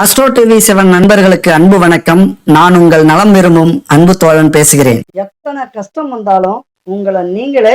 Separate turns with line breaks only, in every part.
Astro TV seven நண்பர்களுக்கு அன்பு வணக்கம். நான் உங்கள் நலம் விரும்பும் அன்பு தோழன் பேசுகிறேன். எத்தனை கஷ்டம் வந்தாலும் உங்களை நீங்களே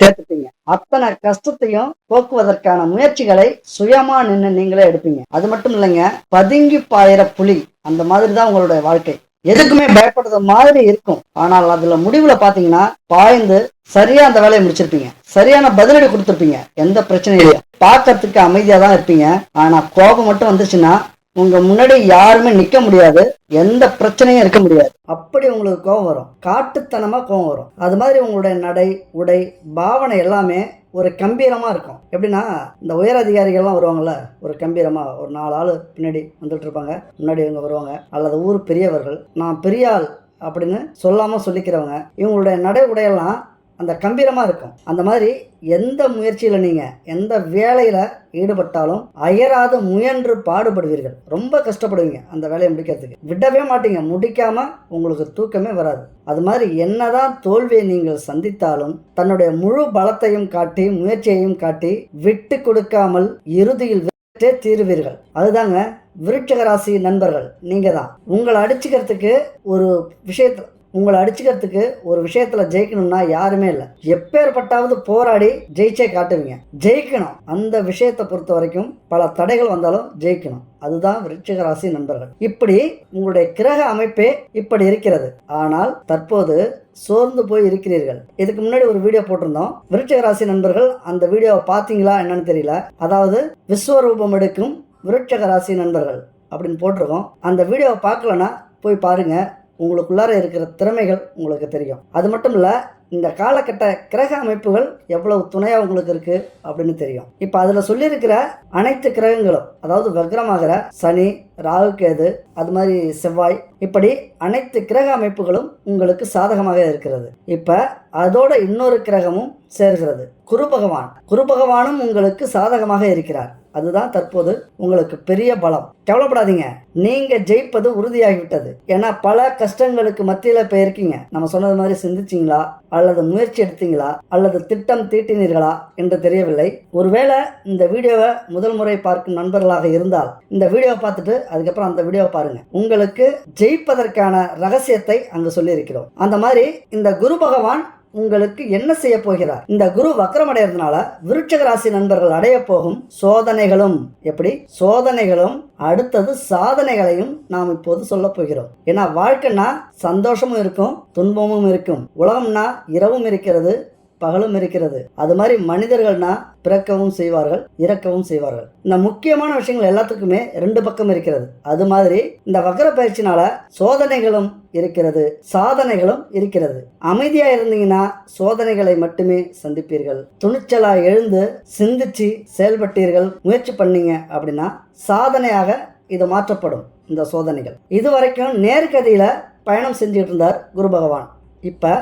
தேர்த்துப்பீங்க. அத்தனை கஷ்டத்தையும் போக்குவதற்கான முயற்சிகளை சுயமா நின்று நீங்களே எடுப்பீங்க. அது மட்டும் இல்லைங்க பதுங்கி பாயிர புலி அந்த மாதிரி தான் உங்களுடைய வாழ்க்கை. எதுக்குமே பயப்படுறது மாதிரி இருக்கும். ஆனால் அதுல முடிவுல பாத்தீங்கன்னா பாய்ந்து சரியா அந்த வேலையை முடிச்சிருப்பீங்க. சரியான பதிலடி கொடுத்துருப்பீங்க. எந்த பிரச்சனையும் இல்லை. பார்க்கறதுக்கு அமைதியா தான் இருப்பீங்க. ஆனா கோபம் மட்டும் வந்துச்சுன்னா உங்க முன்னாடி யாருமே நிக்க முடியாது. எந்த பிரச்சனையும் இருக்க முடியாது. அப்படி உங்களுக்கு கோபம் வரும். காட்டுத்தனமா கோபம் வரும். அது மாதிரி உங்களுடைய நடை உடை பாவனை எல்லாமே ஒரு கம்பீரமா இருக்கும். எப்படின்னா இந்த உயர் அதிகாரிகள்லாம் வருவாங்கல்ல ஒரு கம்பீரமா ஒரு நாலு ஆள் பின்னாடி வந்துட்டு இருப்பாங்க முன்னாடி இவங்க வருவாங்க. அல்லது ஊர் பெரியவர்கள். நான் பெரிய ஆள் அப்படின்னு சொல்லாம சொல்லிக்கிறவங்க. இவங்களுடைய நடை உடையெல்லாம் அந்த கம்பீரமாக இருக்கும். அந்த மாதிரி எந்த முயற்சியில் நீங்கள் எந்த வேலையில் ஈடுபட்டாலும் அயராது முயன்று பாடுபடுவீர்கள். ரொம்ப கஷ்டப்படுவீங்க அந்த வேலையை முடிக்கிறதுக்கு. விடவே மாட்டீங்க. முடிக்காமல் உங்களுக்கு தூக்கமே வராது. அது மாதிரி என்னதான் தோல்வியை நீங்கள் சந்தித்தாலும் தன்னுடைய முழு பலத்தையும் காட்டி முயற்சியையும் காட்டி விட்டு கொடுக்காமல் இறுதியில் விட்டே தீருவீர்கள். அதுதாங்க விருட்சக ராசி நண்பர்கள். நீங்க தான் உங்களை அடிச்சுக்கிறதுக்கு ஒரு விஷயத்தை உங்களை அடிச்சுக்கிறதுக்கு ஒரு விஷயத்துல ஜெயிக்கணும்னா யாருமே இல்லை. எப்பேற்பட்டாவது போராடி ஜெயிச்சே காட்டுவீங்க. ஜெயிக்கணும். அந்த விஷயத்தை பொறுத்த வரைக்கும் பல தடைகள் வந்தாலும் ஜெயிக்கணும். அதுதான் விருச்சிக ராசி நண்பர்கள். இப்படி உங்களுடைய கிரக அமைப்பே இப்படி இருக்கிறது. ஆனால் தற்போது சோர்ந்து போய் இருக்கிறீர்கள். இதுக்கு முன்னாடி ஒரு வீடியோ போட்டிருந்தோம். விருச்சிக ராசி நண்பர்கள் அந்த வீடியோவை பார்த்தீங்களா என்னன்னு தெரியல. அதாவது விஸ்வரூபம் எடுக்கும் விருட்சக ராசி நண்பர்கள் அப்படின்னு போட்டிருக்கோம். அந்த வீடியோவை பார்க்கலனா போய் பாருங்கள் உங்களுக்குள்ளார இருக்கிற திறமைகள் உங்களுக்கு தெரியும். அது மட்டும் இல்லை இந்த காலகட்ட கிரக அமைப்புகள் எவ்வளவு துணையாக உங்களுக்கு இருக்கு அப்படின்னு தெரியும். இப்போ அதில் சொல்லியிருக்கிற அனைத்து கிரகங்களும் அதாவது வக்ரமாகிற சனி ராகு கேது அது மாதிரி செவ்வாய் இப்படி அனைத்து கிரக அமைப்புகளும் உங்களுக்கு சாதகமாக இருக்கிறது. இப்போ அதோட இன்னொரு கிரகமும் சேர்கிறது. குரு பகவான். குரு பகவானும் உங்களுக்கு சாதகமாக இருக்கிறார். அதுதான் தற்போது உங்களுக்கு பெரிய பலம். கவலைப்படாதீங்க. நீங்க ஜெயிப்பது உறுதியாகிவிட்டது. ஏன்னா பல கஷ்டங்களுக்கு மத்தியில போயிருக்கீங்க. நம்ம சொன்னது மாதிரி சிந்திச்சிங்களா? அல்லது முயற்சி எடுத்தீங்களா? அல்லது திட்டம் தீட்டினீர்களா? என்று தெரியவில்லை. ஒருவேளை இந்த வீடியோவை முதல் முறை பார்க்கும் நண்பர்களாக இருந்தால் இந்த வீடியோவை பார்த்துட்டு அதுக்கப்புறம் அந்த வீடியோவை பாருங்க. உங்களுக்கு ஜெயிப்பதற்கான ரகசியத்தை அங்கு சொல்லியிருக்கிறோம். அந்த மாதிரி இந்த குரு பகவான் உங்களுக்கு என்ன செய்ய போகிறார்? இந்த குரு வக்கரமடைறதுனால விருட்சக ராசி நண்பர்கள் அடைய போகும் சோதனைகளும். எப்படி? சோதனைகளும் அடுத்தது சாதனைகளையும் நாம் இப்போது சொல்ல போகிறோம். ஏன்னா வாழ்க்கைன்னா சந்தோஷமும் இருக்கும் துன்பமும் இருக்கும். உலகம்னா இரவும் இருக்கிறது பகலும் இருக்கிறது. அது மாதிரி மனிதர்கள்னா பிறக்கவும் செய்வார்கள் இறக்கவும் செய்வார்கள். இந்த முக்கியமான விஷயங்கள் எல்லாத்துக்குமே ரெண்டு பக்கம் இருக்கிறது. அது மாதிரி இந்த வக்கர பயிற்சினால சோதனைகளும் இருக்கிறது சாதனைகளும் இருக்கிறது. அமைதியா இருந்தீங்கன்னா சோதனைகளை மட்டுமே சந்திப்பீர்கள். துணிச்சலா எழுந்து சிந்திச்சு செயல்பட்டீர்கள் முயற்சி பண்ணீங்க அப்படின்னா சாதனையாக இது மாற்றப்படும் இந்த சோதனைகள். இதுவரைக்கும் நேர்கதியில பயணம் செஞ்சுட்டு இருந்தார் குரு பகவான். இப்ப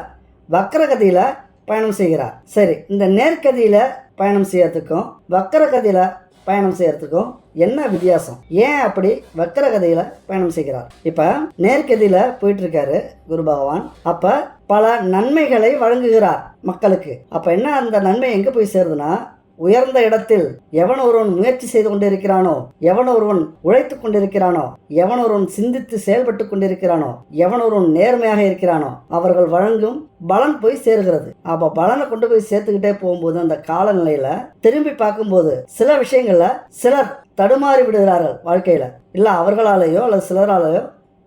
வக்கரகதியில பயணம் செய்கிறார். சரி இந்த நேர்கதியில பயணம் செய்யறதுக்கும் வக்கரகதியில பயணம் செய்யறதுக்கும் என்ன வித்தியாசம்? ஏன் அப்படி வக்கரகதியில பயணம் செய்கிறார்? இப்ப நேர்கதியில போயிட்டு இருக்காரு குரு பகவான். அப்ப பல நன்மைகளை வழங்குகிறார் மக்களுக்கு. அப்ப என்ன அந்த நன்மை எங்க போய் சேருதுன்னா உயர்ந்த இடத்தில் எவன் ஒருவன் முயற்சி செய்து கொண்டிருக்கிறானோ எவன் ஒருவன் உழைத்து கொண்டிருக்கிறானோ எவன் ஒருவன் சிந்தித்து செயல்பட்டு கொண்டிருக்கிறானோ எவன் ஒருவன் நேர்மையாக இருக்கிறானோ அவர்கள் வழங்கும் பலன் போய் சேருகிறது. அப்ப பலனை கொண்டு போய் சேர்த்துக்கிட்டே போகும்போது அந்த காலநிலையில திரும்பி பார்க்கும்போது சில விஷயங்கள்ல சிலர் தடுமாறி விடுகிறார்கள் வாழ்க்கையில. இல்ல அவர்களாலேயோ அல்லது சிலராலேயோ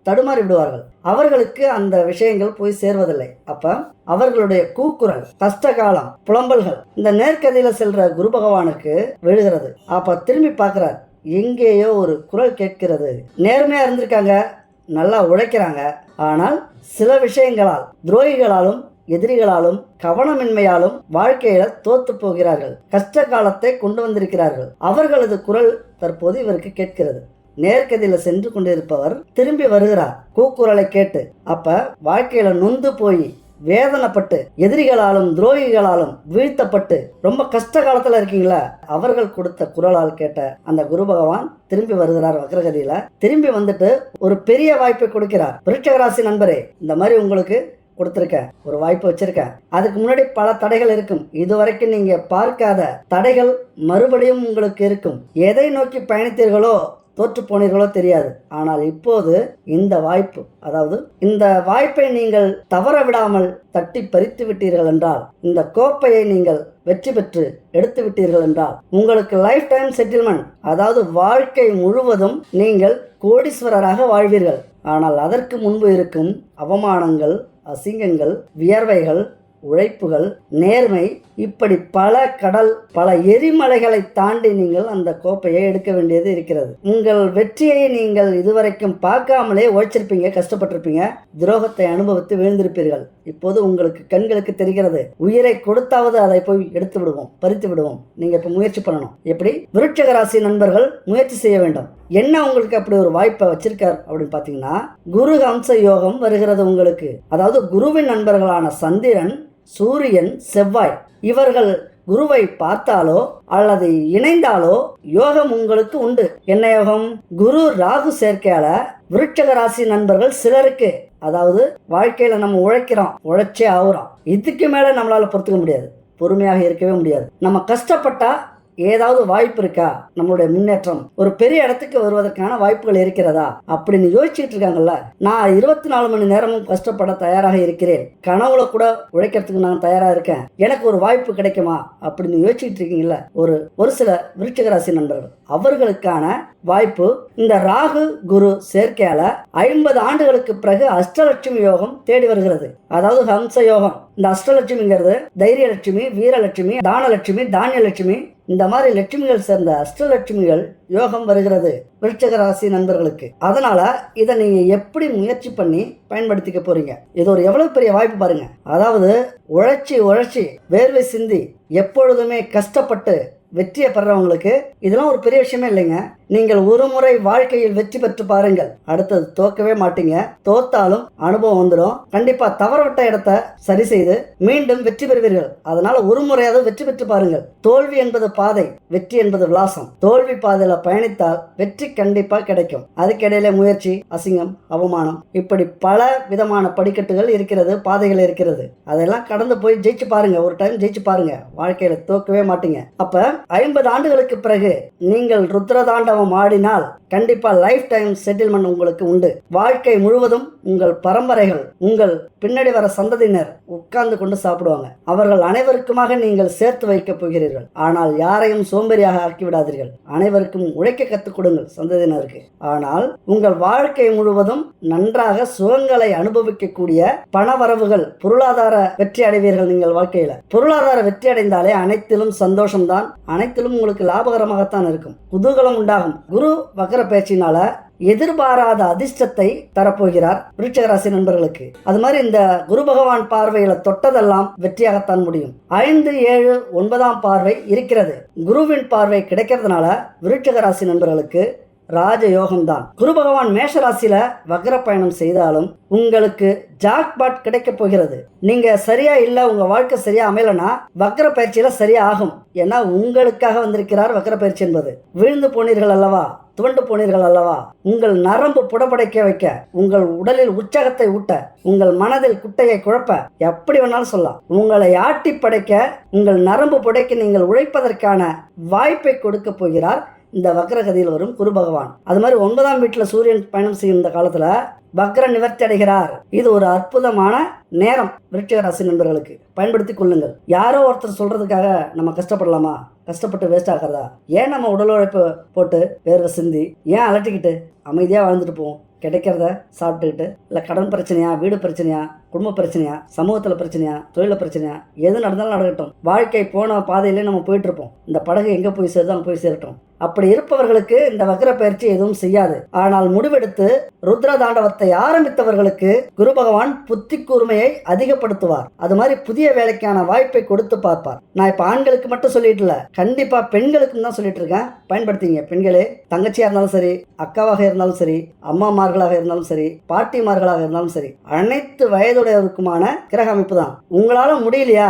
தடுமாறி விடுவார்கள். அவர்களுக்கு அந்த விஷயங்கள் போய் சேர்வதில்லை. அப்ப அவர்களுடைய கூக்குரல் கஷ்ட காலம் புலம்பல்கள் இந்த நேர்கதையில செல்ற குரு பகவானுக்கு விழுகிறது. அப்ப திரும்பி பார்க்கிறார் எங்கேயோ ஒரு குரல் கேட்கிறது. நேர்மையா இருந்திருக்காங்க நல்லா உழைக்கிறாங்க. ஆனால் சில விஷயங்களால் துரோகிகளாலும் எதிரிகளாலும் கவனமின்மையாலும் வாழ்க்கையில தோத்து போகிறார்கள். கஷ்ட காலத்தை கொண்டு வந்திருக்கிறார்கள். அவர்களது குரல் தற்போது இவருக்கு கேட்கிறது. நேர்கதியில சென்று கொண்டிருப்பவர் திரும்பி வருகிறார். கூக்குரலை கேட்டு அப்ப வாழ்க்கையில நொந்து போய் வேதனைப்பட்டு எதிரிகளாலும் துரோகிகளாலும் வீழ்த்தப்பட்டு ரொம்ப கஷ்ட காலத்துல இருக்கீங்களா அவர்கள் கொடுத்த குரலால் கேட்ட அந்த குரு பகவான் திரும்பி வருகிறார் வக்ரகதியில. திரும்பி வந்துட்டு ஒரு பெரிய வாய்ப்பை கொடுக்கிறார். விருட்சகராசி நண்பரே இந்த மாதிரி உங்களுக்கு கொடுத்துருக்கேன் ஒரு வாய்ப்பு வச்சிருக்கேன் அதுக்கு முன்னாடி பல தடைகள் இருக்கும். இதுவரைக்கும் நீங்க பார்க்காத தடைகள் மறுபடியும் உங்களுக்கு இருக்கும். எதை நோக்கி பயணித்தீர்களோ தோற்று போனீர்களோ தெரியாது. ஆனால் இப்போது இந்த வாய்ப்பு அதாவது இந்த வாய்ப்பை நீங்கள் தவற விடாமல் தட்டி பறித்து விட்டீர்கள் என்றால் இந்த கோப்பையை நீங்கள் வெற்றி பெற்று எடுத்து விட்டீர்கள் என்றால் உங்களுக்கு லைஃப் டைம் செட்டில்மெண்ட் அதாவது வாழ்க்கை முழுவதும் நீங்கள் கோடீஸ்வரராக வாழ்வீர்கள். ஆனால் அதற்கு முன்பு இருக்கும் அவமானங்கள் அசிங்கங்கள் வியர்வைகள் உழைப்புகள் நேர்மை இப்படி பல கடல் பல எரிமலைகளை தாண்டி நீங்கள் அந்த கோப்பையை எடுக்க வேண்டியது இருக்கிறது. உங்கள் வெற்றியை நீங்கள் இதுவரைக்கும் பார்க்காமலே உழைச்சிருப்பீங்க கஷ்டப்பட்டிருப்பீங்க. துரோகத்தை அனுபவித்து வீழ்ந்திருப்பீர்கள். இப்போது உங்களுக்கு கண்களுக்கு தெரிகிறது. உயிரை கொடுத்தாவது அதை போய் எடுத்து விடுவோம் பறித்து விடுவோம். நீங்க இப்ப முயற்சி பண்ணணும். எப்படி? விருட்சக ராசி நண்பர்கள் முயற்சி செய்ய வேண்டும். என்ன உங்களுக்கு அப்படி ஒரு வாய்ப்பை வச்சிருக்கார் அப்படின்னு பார்த்தீங்கன்னா குரு ஹம்ச யோகம் வருகிறது உங்களுக்கு. அதாவது குருவின் நண்பர்களான சந்திரன் சூரியன் செவ்வாய். இவர்கள் குருவை பார்த்தாலோ அல்லது இணைந்தாலோ யோகம் உங்களுக்கு உண்டு. என்ன யோகம்? குரு ராகு சேர்க்கையால விருட்சக ராசி நண்பர்கள் சிலருக்கு அதாவது வாழ்க்கையில நம்ம உழைக்கிறோம் உழைச்சே ஆகுறோம். இதுக்கு மேல நம்மளால பொறுத்துக்க முடியாது. பொறுமையாக இருக்கவே முடியாது. நம்ம கஷ்டப்பட்டா ஏதாவது வாய்ப்பு இருக்கா? நம்மளுடைய முன்னேற்றம். ஒரு பெரிய இடத்துக்கு வருவதற்கான வாய்ப்புகள் இருக்கிறதா? அப்படின்னு யோசிச்சுட்டு இருக்காங்கல்ல. நான் இருபத்தி நாலு மணி நேரமும் கஷ்டப்பட தயாராக இருக்கிறேன். கனவுல கூட உழைக்கிறதுக்கு நான் தயாரா இருக்கேன். எனக்கு ஒரு வாய்ப்பு கிடைக்குமா? அப்படின்னு யோசிச்சுட்டு இருக்கீங்கல்ல. ஒரு ஒரு சில விருச்சிகராசி நண்பர்கள். அவர்களுக்கான வாய்ப்பு. இந்த ராகு குரு சேர்க்கையால ஐம்பது ஆண்டுகளுக்கு பிறகு அஷ்டலட்சுமி யோகம் தேடி வருகிறது. அதாவது ஹம்ச யோகம். இந்த அஷ்டலட்சுமிங்கிறது தைரியலட்சுமி வீரலட்சுமி தானலட்சுமி தானியலட்சுமி. இந்த மாதிரி லட்சுமிகள் சேர்ந்த அஷ்டலட்சுமிகள் யோகம் வருகிறது விருட்சக ராசி நண்பர்களுக்கு. அதனால இதை நீங்க எப்படி முயற்சி பண்ணி பயன்படுத்திக்க போறீங்க? இது ஒரு எவ்வளவு பெரிய வாய்ப்பு பாருங்க. அதாவது உழைச்சி உழைச்சி வேர்வை சிந்தி எப்பொழுதுமே கஷ்டப்பட்டு வெற்றியை பெறவங்களுக்கு இதெல்லாம் ஒரு பெரிய விஷயமே இல்லைங்க. நீங்கள் ஒரு முறை வாழ்க்கையில் வெற்றி பெற்று பாருங்கள். அடுத்தது தோக்கவே மாட்டீங்க. தோத்தாலும் அனுபவம் வந்துடும். கண்டிப்பா தவறவிட்ட இடத்த சரி செய்து மீண்டும் வெற்றி பெறுவீர்கள். அதனால ஒரு முறையாவது வெற்றி பெற்று பாருங்கள். தோல்வி என்பது பாதை வெற்றி என்பது விலாசம். தோல்வி பாதையில பயணித்தால் வெற்றி கண்டிப்பா கிடைக்கும். அதுக்கிடையில முயற்சி அசிங்கம் அவமானம் இப்படி பல விதமான படிக்கட்டுகள் இருக்கிறது பாதைகள் இருக்கிறது. அதெல்லாம் கடந்து போய் ஜெயிச்சு பாருங்க. ஒரு டைம் ஜெயிச்சு பாருங்க. வாழ்க்கையில தோக்கவே மாட்டீங்க. அப்ப ஐம்பது ஆண்டுகளுக்கு பிறகு நீங்கள் தவம் ஆடினால் கண்டிப்பாக லைஃப் டைம் செட்டில்மெண்ட் உங்களுக்கு உண்டு. வாழ்க்கை முழுவதும் உங்கள் பரம்பரைகள் உங்கள் பின்னாடி வர சந்ததியினர் உட்கார்ந்து கொண்டு சாப்பிடுவாங்க. அவர்கள் அனைவருக்குமாக நீங்கள் சேர்த்து வைக்கப் போகிறீர்கள். ஆனால் யாரையும் சோம்பேறியாக ஆக்கிவிடாதீர்கள் அனைவருக்கும் உழைக்க கற்றுக் கொடுங்கள் சந்ததியினருக்கு. ஆனால் உங்கள் வாழ்க்கை முழுவதும் நன்றாக சுகங்களை அனுபவிக்கக்கூடிய பணவரவுகள் பொருளாதார வெற்றி அடைவீர்கள் நீங்கள் வாழ்க்கையில். பொருளாதார வெற்றி அடைந்தாலே அனைத்திலும் சந்தோஷம்தான். அனைத்திலும் உங்களுக்கு லாபகரமாகத்தான் இருக்கும். குதூகலம் உண்டாகும். குரு வக்கர பேச்சினால எதிர்பாராத அதிர்ஷ்டத்தை தரப்போகிறார் விருட்சகராசி நண்பர்களுக்கு. அது மாதிரி இந்த குரு பகவான் பார்வையில தொட்டதெல்லாம் வெற்றியாகத்தான் முடியும். ஐந்து ஏழு ஒன்பதாம் பார்வை இருக்கிறது. குருவின் பார்வை கிடைக்கிறதுனால விருட்சகராசி நண்பர்களுக்கு ராஜயோகம்தான். குரு பகவான் மேஷராசியில வக்ர பயணம் செய்தாலும் உங்களுக்கு ஜாக்பாட் கிடைக்க போகிறது. நீங்க சரியா இல்ல உங்க வாழ்க்கை சரியா அமையலனா வக்ர பயிற்சியில சரியா ஆகும். ஏன்னா உங்களுக்காக வந்திருக்கிறார் வக்ர பயிற்சி என்பது. விழுந்து போனீர்கள் அல்லவா? துவண்டு போனீர்கள் அல்லவா? உங்கள் நரம்பு புடப்படைக்க வைக்க உங்கள் உடலில் உற்சாகத்தை ஊட்ட உங்கள் மனதில் குட்டையை குழப்ப எப்படி வேணாலும் சொல்லலாம். உங்களை ஆட்டி படைக்க உங்கள் நரம்பு புடைக்க நீங்கள் உழைப்பதற்கான வாய்ப்பை கொடுக்க போகிறார் இந்த வக்ரகதியில் வரும் குரு பகவான். அது மாதிரி ஒன்பதாம் வீட்டில் சூரியன் பயணம் செய்யும் இந்த வக்ர நிவர்த்தி அடைகிறார். இது ஒரு அற்புதமான நேரம் விருட்சிக ராசி நண்பர்களுக்கு. பயன்படுத்தி கொள்ளுங்கள். யாரோ ஒருத்தர் சொல்றதுக்காக நம்ம கஷ்டப்படலாமா? கஷ்டப்பட்டு வேஸ்ட் ஆகிறதா ஏன் நம்ம உடல் உழைப்பு போட்டு வேர்வை சிந்தி ஏன் அலட்டிக்கிட்டு அமைதியாக வாழ்ந்துட்டு போவோம்? கிடைக்கிறத சாப்பிட்டுக்கிட்டு இல்லை கடன் பிரச்சனையா வீடு பிரச்சனையா குடும்ப பிரச்சனையா சமூகத்தில் பிரச்சனையா தொழில பிரச்சனையா எது நடந்தாலும் நடக்கட்டும். வாழ்க்கை போன பாதையிலே நம்ம போயிட்டு இருப்போம் இந்த படகு எங்கே போய் சேருதான் போய் சேரட்டும். அப்படி இருப்பவர்களுக்கு இந்த வக்ர பயிற்சி எதுவும் செய்யாது. ஆனால் முடிவெடுத்து ருத்ர தாண்டவத்தை ஆரம்பித்தவர்களுக்கு குரு பகவான் புத்தி கூர்மையை அதிகப்படுத்துவார். அது மாதிரி புதிய வேலைக்கான வாய்ப்பை கொடுத்து பார்ப்பார். நான் இப்போ ஆண்களுக்கு மட்டும் சொல்லிட்டு இல்ல கண்டிப்பா பெண்களுக்கும் தான் சொல்லிட்டு இருக்கேன். பயன்படுத்திங்க. பெண்களே தங்கச்சியா இருந்தாலும் சரி அக்காவாக இருந்தாலும் சரி அம்மாமார்களாக இருந்தாலும் சரி பாட்டிமார்களாக இருந்தாலும் சரி அனைத்து வயது வயதுடையவருக்குமான கிரக அமைப்பு தான் உங்களால முடியலையா?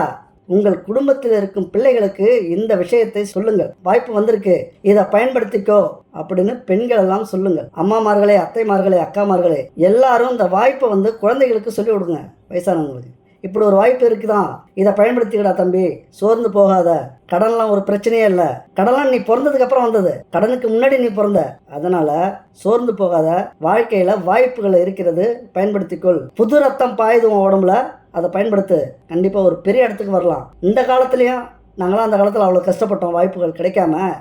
உங்கள் குடும்பத்தில் இருக்கும் பிள்ளைகளுக்கு இந்த விஷயத்தை சொல்லுங்கள். வாய்ப்பு வந்திருக்கு. இதை பயன்படுத்திக்கோ அப்படின்னு பெண்கள் எல்லாம் சொல்லுங்கள். அம்மாமார்களே அத்தைமார்களே அக்காமார்களே எல்லாரும் இந்த வாய்ப்பை வந்து குழந்தைகளுக்கு சொல்லி விடுங்க வயசானவங்களுக்கு. இப்படி ஒரு வாய்ப்பு இருக்குதான் இதை பயன்படுத்திக்கடா தம்பி. சோர்ந்து போகாத. கடன்லாம் ஒரு பிரச்சனையே இல்லை. கடலாம் நீ பிறந்ததுக்கு அப்புறம் வந்தது. கடனுக்கு முன்னாடி நீ பிறந்த. அதனால சோர்ந்து போகாத. வாழ்க்கையில வாய்ப்புகள் இருக்கிறது. பயன்படுத்திக்கொள். புது ரத்தம் பாயுது உன் உடம்புல. அதை பயன்படுத்து. கண்டிப்பா ஒரு பெரிய இடத்துக்கு வரலாம். இந்த காலத்துலயும் நாங்களாம் அந்த காலத்தில் அவ்வளோ கஷ்டப்பட்டோம். வாய்ப்புகள் கிடைக்காம.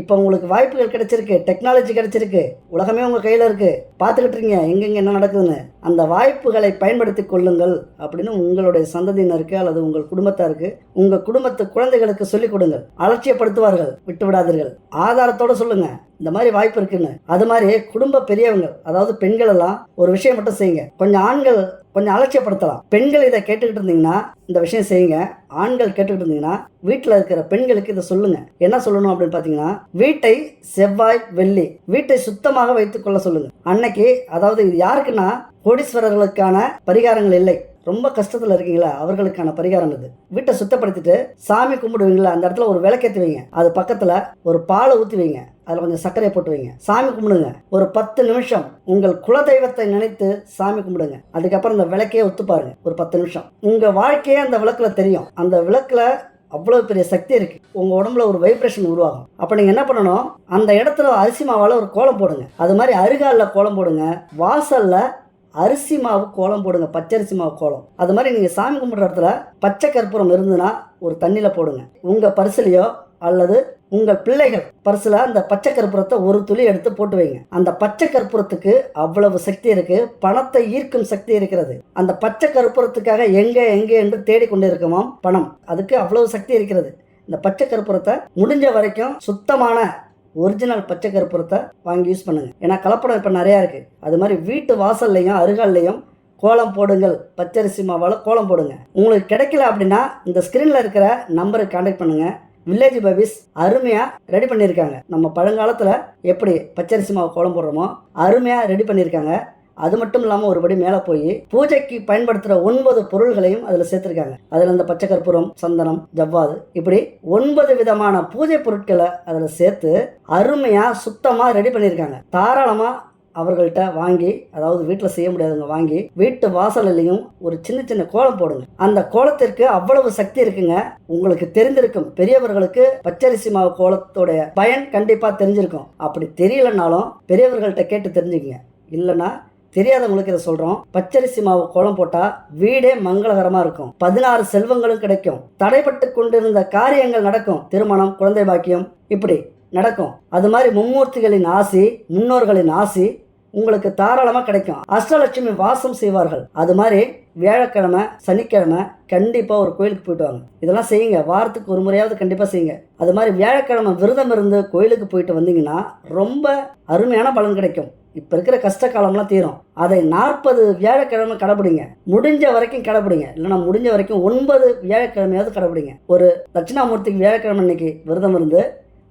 இப்போ உங்களுக்கு வாய்ப்புகள் கிடைச்சிருக்கு டெக்னாலஜி கிடைச்சிருக்கு உலகமே உங்கள் கையில் இருக்குது பார்த்துக்கிட்டு இருக்கீங்க எங்கெங்கே என்ன நடக்குதுன்னு. அந்த வாய்ப்புகளை பயன்படுத்தி கொள்ளுங்கள் அப்படின்னு உங்களுடைய சந்ததியினருக்கு அல்லது உங்கள் குடும்பத்தாருக்கு உங்கள் குடும்பத்து குழந்தைகளுக்கு சொல்லிக் கொடுங்கள். அலட்சியப்படுத்துவார்கள் விட்டு விடாதீர்கள். ஆதாரத்தோடு சொல்லுங்க இந்த மாதிரி வாய்ப்பு இருக்குன்னு. அது மாதிரி குடும்ப பெரியவங்க அதாவது பெண்கள் எல்லாம் ஒரு விஷயம் மட்டும் செய்யுங்க. கொஞ்சம் ஆண்கள் கொஞ்சம் அலட்சியப்படுத்தலாம். பெண்கள் இதை கேட்டுக்கிட்டு இருந்தீங்கன்னா இந்த விஷயம் செய்யுங்க. ஆண்கள் கேட்டுக்கிட்டு இருந்தீங்கன்னா வீட்டில் இருக்கிற பெண்களுக்கு இதை சொல்லுங்க. என்ன சொல்லணும் அப்படின்னு பார்த்தீங்கன்னா வீட்டை செவ்வாய் வெள்ளி வீட்டை சுத்தமாக வைத்துக்கொள்ள சொல்லுங்க. அன்னைக்கு அதாவது இது யாருக்குன்னா கோடீஸ்வரர்களுக்கான பரிகாரங்கள் இல்லை. ரொம்ப கஷ்டத்தில் இருக்கீங்களா? அவர்களுக்கான பரிகாரம் இது. வீட்டை சுத்தப்படுத்திட்டு சாமி கும்பிடுவீங்களா? அந்த இடத்துல ஒரு விளக்கேற்றி வைங்க. அது பக்கத்தில் ஒரு பாலை ஊற்றி வைங்க. அதில் கொஞ்சம் சர்க்கரையை போட்டு வைங்க. சாமி கும்பிடுங்க. ஒரு பத்து நிமிஷம் உங்கள் குலதெய்வத்தை நினைத்து சாமி கும்பிடுங்க. அதுக்கப்புறம் இந்த விளக்கையே ஒத்து பாருங்க. ஒரு பத்து நிமிஷம். உங்கள் வாழ்க்கையே அந்த விளக்கில் தெரியும். அந்த விளக்கில் அவ்வளோ பெரிய சக்தி இருக்குது உங்கள் உடம்புல ஒரு வைப்ரேஷன் உருவாகும். அப்போ நீங்கள் என்ன பண்ணணும்? அந்த இடத்துல அரிசி மாவால் ஒரு கோலம் போடுங்க. அது மாதிரி அருகாலில் கோலம் போடுங்க. வாசலில் அரிசி மாவு கோலம் போடுங்க. பச்சரிசி மாவு கோலம். அது மாதிரி நீங்கள் சாமி கும்பிட்ற இடத்துல பச்சை கற்பூரம் இருந்ததுன்னா ஒரு தண்ணியில் போடுங்க. உங்கள் பரிசுலையோ அல்லது உங்கள் பிள்ளைகள் பர்சில் அந்த பச்சை கற்பூரத்தை ஒரு துளி எடுத்து போட்டு வைங்க. அந்த பச்சை கற்பூரத்துக்கு அவ்வளவு சக்தி இருக்கு. பணத்தை ஈர்க்கும் சக்தி இருக்கிறது. அந்த பச்சை கற்பூரத்துக்காக எங்கே எங்கே என்று தேடிக்கொண்டு இருக்குமாம் பணம். அதுக்கு அவ்வளவு சக்தி இருக்கிறது. இந்த பச்சை கற்பூரத்தை முடிஞ்ச வரைக்கும் சுத்தமான ஒரிஜினல் பச்சை கற்பூரத்தை வாங்கி யூஸ் பண்ணுங்க. ஏன்னா கலப்படம் இப்போ நிறையா இருக்குது அது மாதிரி வீட்டு வாசல்லையும் அருகால்லையும் கோலம் போடுங்கள். பச்சரிசி மாவால் கோலம் போடுங்க. உங்களுக்கு கிடைக்கல அப்படின்னா இந்த ஸ்க்ரீனில் இருக்கிற நம்பருக்கு கான்டாக்ட் பண்ணுங்கள் வில்லேஜ் பபிஸ் அருமையாக ரெடி பண்ணியிருக்காங்க நம்ம பழங்காலத்தில் எப்படி பச்சரிசி மாவு கோலம் போடுறோமோ அருமையாக ரெடி பண்ணியிருக்காங்க அது மட்டும் இல்லாமல் ஒருபடி மேலே போய் பூஜைக்கு பயன்படுத்துகிற ஒன்பது பொருள்களையும் அதில் சேர்த்துருக்காங்க. அதில் இந்த பச்சை கற்பூரம் சந்தனம் ஜவ்வாது இப்படி ஒன்பது விதமான பூஜை பொருட்களை அதில் சேர்த்து அருமையாக சுத்தமாக ரெடி பண்ணியிருக்காங்க தாராளமாக அவர்கள்ட்ட வாங்கி அதாவது வீட்டில் செய்ய முடியாதவங்க வாங்கி வீட்டு வாசல்லையும் ஒரு சின்ன சின்ன கோலம் போடுங்க. அந்த கோலத்திற்கு அவ்வளவு சக்தி இருக்குங்க. உங்களுக்கு தெரிந்திருக்கும். பெரியவர்களுக்கு பச்சரிசி மாவு கோலத்தோடைய பயன் கண்டிப்பாக தெரிஞ்சிருக்கும். அப்படி தெரியலனாலும் பெரியவர்கள்ட்ட கேட்டு தெரிஞ்சுக்கங்க. இல்லைன்னா தெரியாதவங்களுக்கு இதை சொல்கிறோம் பச்சரிசி மாவு கோலம் போட்டால் வீடே மங்களகரமாக இருக்கும். பதினாறு செல்வங்களும் கிடைக்கும். தடைப்பட்டு கொண்டிருந்த காரியங்கள் நடக்கும். திருமணம் குழந்தை பாக்கியம் இப்படி நடக்கும். அது மாதிரி மும்மூர்த்திகளின் ஆசி முன்னோர்களின் ஆசி உங்களுக்கு தாராளமாக கிடைக்கும். அஷ்டலட்சுமி வாசம் செய்வார்கள். அது மாதிரி வியாழக்கிழமை சனிக்கிழமை கண்டிப்பாக ஒரு கோயிலுக்கு போயிட்டு வாங்க. இதெல்லாம் செய்யுங்க. வாரத்துக்கு ஒரு முறையாவது கண்டிப்பாக செய்யுங்க. அது மாதிரி வியாழக்கிழமை விரதம் இருந்து கோயிலுக்கு போயிட்டு வந்தீங்கன்னா ரொம்ப அருமையான பலன் கிடைக்கும். இப்போ இருக்கிற கஷ்ட காலம்லாம் தீரும். அதை நாற்பது வியாழக்கிழமை கடைப்பிடிங்க முடிஞ்ச வரைக்கும் கடைப்பிடிங்க இல்லைன்னா முடிஞ்ச வரைக்கும் ஒன்பது வியாழக்கிழமையாவது கடைப்பிடிங்க ஒரு தட்சிணாமூர்த்திக்கு வியாழக்கிழமை இன்னைக்கு விரதம் இருந்து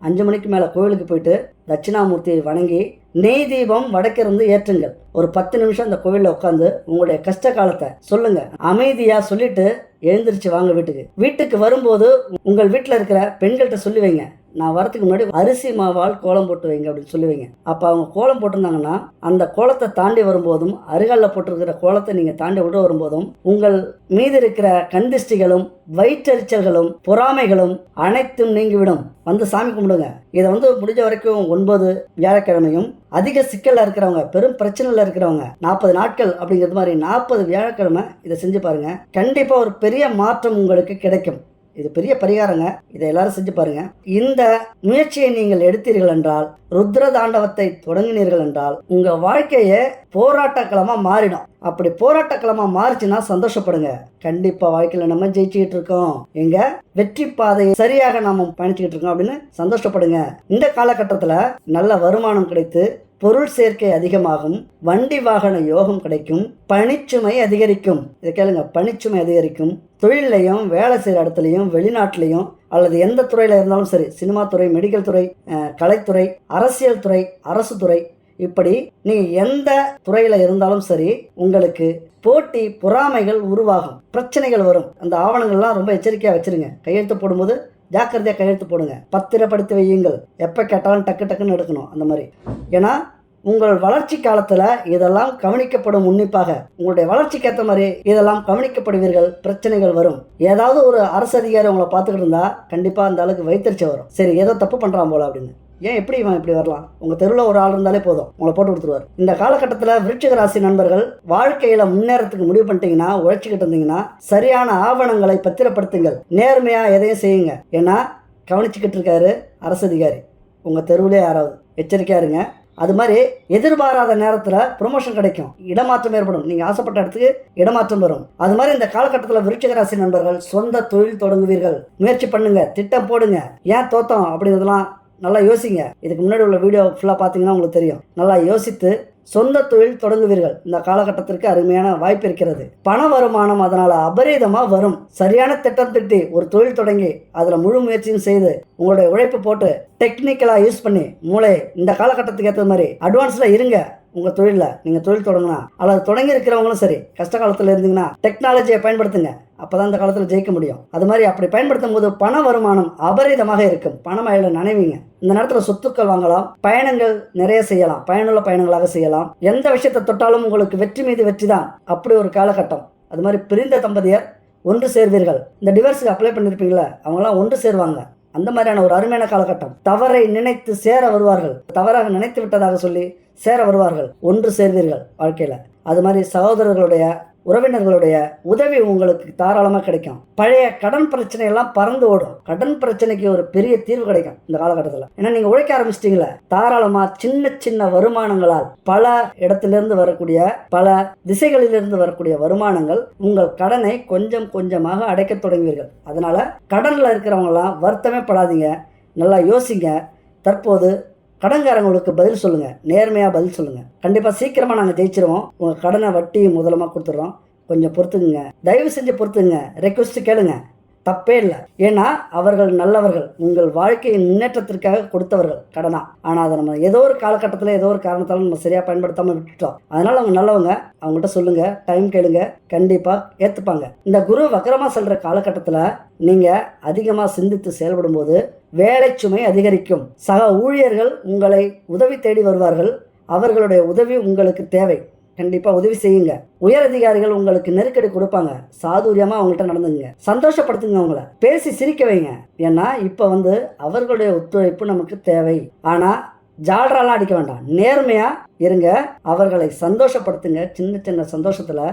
அஞ்சு மணிக்கு மேலே கோவிலுக்கு போயிட்டு தட்சிணாமூர்த்தியை வணங்கி நெய் தீபம் வடக்கிருந்து ஏற்றுங்கள். ஒரு பத்து நிமிஷம் அந்த கோவிலில் உட்காந்து உங்களுடைய கஷ்ட காலத்தை சொல்லுங்க. அமைதியாக சொல்லிட்டு எழுந்திரிச்சு வாங்க வீட்டுக்கு. வீட்டுக்கு வரும்போது உங்கள் வீட்டில் இருக்கிற பெண்கள்கிட்ட சொல்லி வைங்க. நான் வரத்துக்கு முன்னாடி அரிசி மாவால் கோலம் போட்டு வைங்க அப்படின்னு சொல்லுவீங்க அப்போ அவங்க கோலம் போட்டிருந்தாங்கன்னா அந்த கோலத்தை தாண்டி வரும்போதும் அருகாலில் போட்டிருக்கிற கோலத்தை நீங்கள் தாண்டி விட வரும்போதும் உங்கள் மீது இருக்கிற கந்திஷ்டிகளும் வயிற்றெரிச்சல்களும் பொறாமைகளும் அனைத்தும் நீங்கிவிடும். வந்து சாமி கும்பிடுங்க. இதை வந்து முடிஞ்ச வரைக்கும் ஒன்பது வியாழக்கிழமையும் அதிக சிக்கலில் இருக்கிறவங்க பெரும் பிரச்சனையில் இருக்கிறவங்க நாற்பது நாட்கள் அப்படிங்கிறது மாதிரி நாற்பது வியாழக்கிழமை இதை செஞ்சு பாருங்கள் கண்டிப்பாக ஒரு பெரிய மாற்றம் உங்களுக்கு கிடைக்கும். இது பெரிய பரிகாரங்க. இதை எல்லாரும் செஞ்சு பாருங்க. இந்த முயற்சியை நீங்கள் எடுத்தீர்கள் என்றால் ருத்ர தாண்டவத்தை தொடங்கினீர்கள் என்றால் உங்க வாழ்க்கையே போராட்டக்களமா மாறிடும். அப்படி போராட்டக்களமா மாறிச்சுன்னா சந்தோஷப்படுங்க. கண்டிப்பா வாழ்க்கையில நம்ம ஜெயிச்சுக்கிட்டு இருக்கோம். எங்க? வெற்றி பாதையை சரியாக நாம பயணிச்சுக்கிட்டு இருக்கோம் அப்படின்னு சந்தோஷப்படுங்க. இந்த காலகட்டத்தில் நல்ல வருமானம் கிடைத்து பொருள் சேர்க்கை அதிகமாகும் வண்டி வாகன யோகம் கிடைக்கும் பணிச்சுமை அதிகரிக்கும். இதை கேளுங்க பணிச்சுமை அதிகரிக்கும். தொழிலையும் வேலை செய்கிற இடத்துலையும் வெளிநாட்டிலையும் அல்லது எந்த துறையில் இருந்தாலும் சரி சினிமா துறை மெடிக்கல் துறை கலைத்துறை அரசியல் துறை அரசு துறை இப்படி நீங்கள் எந்த துறையில் இருந்தாலும் சரி உங்களுக்கு போட்டி பொறாமைகள் உருவாகும். பிரச்சனைகள் வரும். அந்த ஆவணங்கள்லாம் ரொம்ப எச்சரிக்கையாக வச்சிருங்க. கையெழுத்து போடும்போது ஜாக்கிரதையாக கையெழுத்து போடுங்க. பத்திரப்படுத்தி வையுங்கள். எப்போ கேட்டாலும் டக்கு டக்குன்னு எடுக்கணும் அந்த மாதிரி. ஏன்னா உங்கள் வளர்ச்சி காலத்தில் இதெல்லாம் கவனிக்கப்படும் உன்னிப்பாக. உங்களுடைய வளர்ச்சிக்கு ஏற்ற மாதிரி இதெல்லாம் கவனிக்கப்படுவீர்கள் பிரச்சனைகள் வரும். ஏதாவது ஒரு அரசு அதிகாரி உங்களை பார்த்துக்கிட்டு இருந்தா கண்டிப்பாக அந்த அளவுக்கு வைத்தறிச்ச வரும். சரி ஏதோ தப்பு பண்ணுறான் போல அப்படின்னு. ஏன் எப்படி இவன் இப்படி வரலாம்? உங்க தெருவில் ஒரு ஆள் இருந்தாலே போதும். உங்களை போட்டு கொடுத்துருவார். இந்த காலகட்டத்தில் விருச்சிக ராசி நண்பர்கள் வாழ்க்கையில முன்னேறத்துக்கு முடிவு பண்ணிட்டீங்கன்னா உழைச்சிக்கிட்டு இருந்தீங்கன்னா சரியான ஆவணங்களை பத்திரப்படுத்துங்கள். நேர்மையா எதையும் செய்யுங்க. ஏன்னா கவனிச்சுக்கிட்டு இருக்காரு அரசு அதிகாரி. உங்க தெருவிலே யாராவது. எச்சரிக்கையா இருங்க. அது மாதிரி எதிர்பாராத நேரத்தில் ப்ரொமோஷன் கிடைக்கும். இடமாற்றம் ஏற்படும். நீங்கள் ஆசைப்பட்ட இடத்துக்கு இடமாற்றம் வரும். அது மாதிரி இந்த காலகட்டத்தில் விருச்சிக ராசி நண்பர்கள் சொந்த தொழில் தொடங்குவீர்கள். முயற்சி பண்ணுங்க. திட்டம் போடுங்க. ஏன் தோத்தம்? அப்படிங்கிறதுலாம் நல்லா யோசிங்க. இதுக்கு முன்னாடி உள்ள வீடியோ ஃபுல்லாக பார்த்தீங்கன்னா உங்களுக்கு தெரியும். நல்லா யோசித்து சொந்த தொழில் தொடங்குவீர்கள். இந்த காலகட்டத்திற்கு அருமையான வாய்ப்பு இருக்கிறது. பண வருமானம் அதனால் அபரீதமாக வரும். சரியான திட்டம் திட்டி ஒரு தொழில் தொடங்கி அதில் முழு முயற்சியும் செய்து உங்களுடைய உழைப்பு போட்டு டெக்னிக்கலாக யூஸ் பண்ணி மூளை இந்த காலகட்டத்துக்கு ஏற்ற மாதிரி அட்வான்ஸில் இருங்க. உங்கள் தொழிலில் நீங்கள் தொழில் தொடங்கினா. அல்லது தொடங்கி இருக்கிறவங்களும் சரி கஷ்ட காலத்தில் இருந்தீங்கன்னா டெக்னாலஜியை பயன்படுத்துங்க. அப்போ தான் இந்த காலத்தில் ஜெயிக்க முடியும். அது மாதிரி அப்படி பயன்படுத்தும் போது பண வருமானம் அபரிதமாக இருக்கும். பணமழையில் நினைவீங்க. இந்த நேரத்தில் சொத்துக்கள் வாங்கலாம் பயணங்கள் நிறைய செய்யலாம் பயனுள்ள பயணங்களாக செய்யலாம். எந்த விஷயத்தை தொட்டாலும் உங்களுக்கு வெற்றி மீது வெற்றி தான். அப்படி ஒரு காலகட்டம். அது மாதிரி பிரிந்த தம்பதியர் ஒன்று சேர்வீர்கள். இந்த டிவர்ஸுக்கு அப்ளை பண்ணியிருப்பீங்களா அவங்களாம் ஒன்று சேருவாங்க. அந்த மாதிரியான ஒரு அருமையான காலகட்டம். தவறை நினைத்து சேர வருவார்கள். தவறாக நினைத்து விட்டதாக சொல்லி சேர வருவார்கள். ஒன்று சேர்வீர்கள் வாழ்க்கையில். அது மாதிரி சகோதரர்களுடைய உறவினர்களுடைய உதவி உங்களுக்கு தாராளமாக கிடைக்கும். பழைய கடன் பிரச்சனை எல்லாம் பறந்து ஓடும். கடன் பிரச்சனைக்கு ஒரு பெரிய தீர்வு கிடைக்கும் இந்த காலகட்டத்தில். ஏன்னா நீங்கள் உழைக்க ஆரம்பிச்சிட்டீங்களே தாராளமாக சின்ன சின்ன வருமானங்களால் பல இடத்திலிருந்து வரக்கூடிய பல திசைகளிலிருந்து வரக்கூடிய வருமானங்கள் உங்கள் கடனை கொஞ்சம் கொஞ்சமாக அடைக்க தொடங்குவீர்கள். அதனால கடனில் இருக்கிறவங்களாம் வருத்தமே படாதீங்க. நல்லா யோசிங்க. தற்போது கடன்காரங்களுக்கு பதில் சொல்லுங்கள் நேர்மையாக பதில் சொல்லுங்கள் கண்டிப்பாக சீக்கிரமாக நாங்கள் ஜெயிச்சிருவோம். உங்கள் கடனை வட்டி முதலமாக கொடுத்துட்றோம். கொஞ்சம் பொறுத்துக்குங்க. தயவு செஞ்சு பொறுத்துங்க ரெக்வஸ்ட்டு கேளுங்க. தப்பே இல்லை. ஏன்னா அவர்கள் நல்லவர்கள். உங்கள் வாழ்க்கையின் முன்னேற்றத்திற்காக கொடுத்தவர்கள். கடனா. ஆனால் அதை நம்ம ஏதோ ஒரு காலகட்டத்தில் ஏதோ ஒரு காரணத்தால் நம்ம சரியாக பயன்படுத்தாமல் விட்டுட்டோம். அதனால் அவங்க நல்லவங்க. அவங்கள்ட்ட சொல்லுங்க. டைம் கேளுங்க. கண்டிப்பாக ஏற்றுப்பாங்க இந்த குரு வக்கரமாக செல்கிற காலகட்டத்தில் நீங்கள் அதிகமாக சிந்தித்து செயல்படும் போது வேலை சுமை அதிகரிக்கும். சக ஊழியர்கள் உங்களை உதவி தேடி வருவார்கள். அவர்களுடைய உதவி உங்களுக்கு தேவை. கண்டிப்பாக உதவி செய்யுங்க. உயர் அதிகாரிகள் உங்களுக்கு நெருக்கடி கொடுப்பாங்க. சாதுரியமாக அவங்கள்ட்ட நடந்துங்க சந்தோஷப்படுத்துங்க அவங்கள. பேசி சிரிக்க வைங்க. ஏன்னா இப்போ வந்து அவர்களுடைய ஒத்துழைப்பு நமக்கு தேவை. ஆனால் ஜால்ராலாம் அடிக்க வேண்டாம். நேர்மையாக இருங்க. அவர்களை சந்தோஷப்படுத்துங்க. சின்ன சின்ன சந்தோஷத்தில்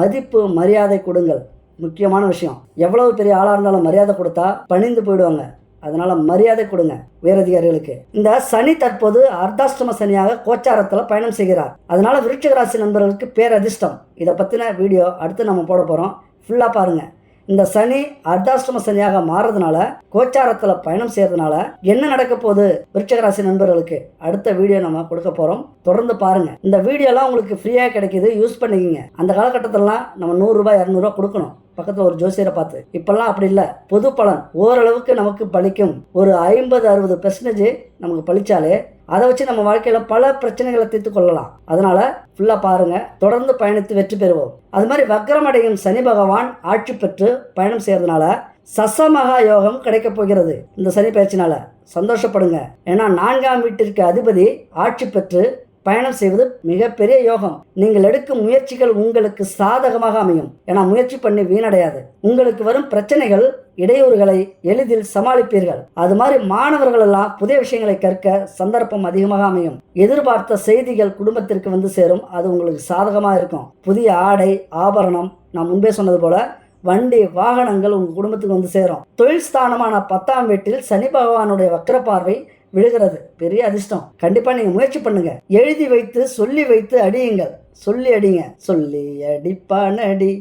மதிப்பு மரியாதை கொடுங்கள். முக்கியமான விஷயம். எவ்வளவு பெரிய ஆளாக இருந்தாலும் மரியாதை கொடுத்தா பணிந்து போயிடுவாங்க. அதனால் மரியாதை கொடுங்க உயரதிகாரிகளுக்கு. இந்த சனி தற்போது அர்த்தாஷ்டம சனியாக கோச்சாரத்தில் பயணம் செய்கிறார். அதனால் விருட்சிக ராசி நண்பர்களுக்கு பேரதிர்ஷ்டம். இதை பற்றின வீடியோ அடுத்து நம்ம போட போகிறோம் ஃபுல்லாக பாருங்கள் இந்த சனி அர்த்தாஷ்டம சனியாக மாறுறதுனால கோச்சாரத்தில் பயணம் செய்யறதுனால என்ன நடக்க போகுது விருட்சகராசி நண்பர்களுக்கு? அடுத்த வீடியோ நம்ம கொடுக்க போகிறோம் தொடர்ந்து பாருங்கள் இந்த வீடியோலாம் உங்களுக்கு ஃப்ரீயாக கிடைக்கிது. யூஸ் பண்ணிக்கிங்க. அந்த காலகட்டத்திலலாம் நம்ம நூறுரூபா இரநூறுவா கொடுக்கணும். பக்கத்தில் ஒரு ஜோசியரை பார்த்து இப்பெல்லாம் அப்படி இல்லை. பொது பலன் ஓரளவுக்கு நமக்கு பலிக்கும். ஒரு ஐம்பது அறுபது பெர்சன்டேஜ் நமக்கு பழிச்சாலே அதை வச்சு நம்ம வாழ்க்கையில் பல பிரச்சனைகளை தீர்த்து கொள்ளலாம். அதனால ஃபுல்லாக பாருங்க. தொடர்ந்து பயணித்து வெற்றி பெறுவோம். அது மாதிரி வக்ரமடையும் சனி பகவான் ஆட்சி பெற்று பயணம் செய்யறதுனால சசமகா யோகம் கிடைக்கப் போகிறது. இந்த சனி பயிற்சினால சந்தோஷப்படுங்க. ஏன்னா நான்காம் வீட்டிற்கு அதிபதி ஆட்சி பெற்று பயணம் செய்வது மிகப்பெரிய யோகம். நீங்கள் எடுக்கும் முயற்சிகள் உங்களுக்கு சாதகமாக அமையும். ஏன்னா முயற்சி பண்ணி வீணடையாது. உங்களுக்கு வரும் பிரச்சனைகள் இடையூறுகளை எளிதில் சமாளிப்பீர்கள். அது மாதிரி மாணவர்கள் எல்லாம் புதிய விஷயங்களை கற்க சந்தர்ப்பம் அதிகமாக அமையும். எதிர்பார்த்த செய்திகள் குடும்பத்திற்கு வந்து சேரும். அது உங்களுக்கு சாதகமாக இருக்கும். புதிய ஆடை ஆபரணம் நான் முன்பே சொன்னது போல வண்டி வாகனங்கள் உங்கள் குடும்பத்துக்கு வந்து சேரும். தொழில் ஸ்தானமான பத்தாம் வீட்டில் சனி பகவானுடைய வக்கர பார்வை விழுகிறது. பெரிய அதிர்ஷ்டம். கண்டிப்பா நீங்க முயற்சி பண்ணுங்க. எழுதி வைத்து சொல்லி வைத்து அடியுங்கள். சொல்லி அடிங்க. சொல்லி அடிப்பானடி.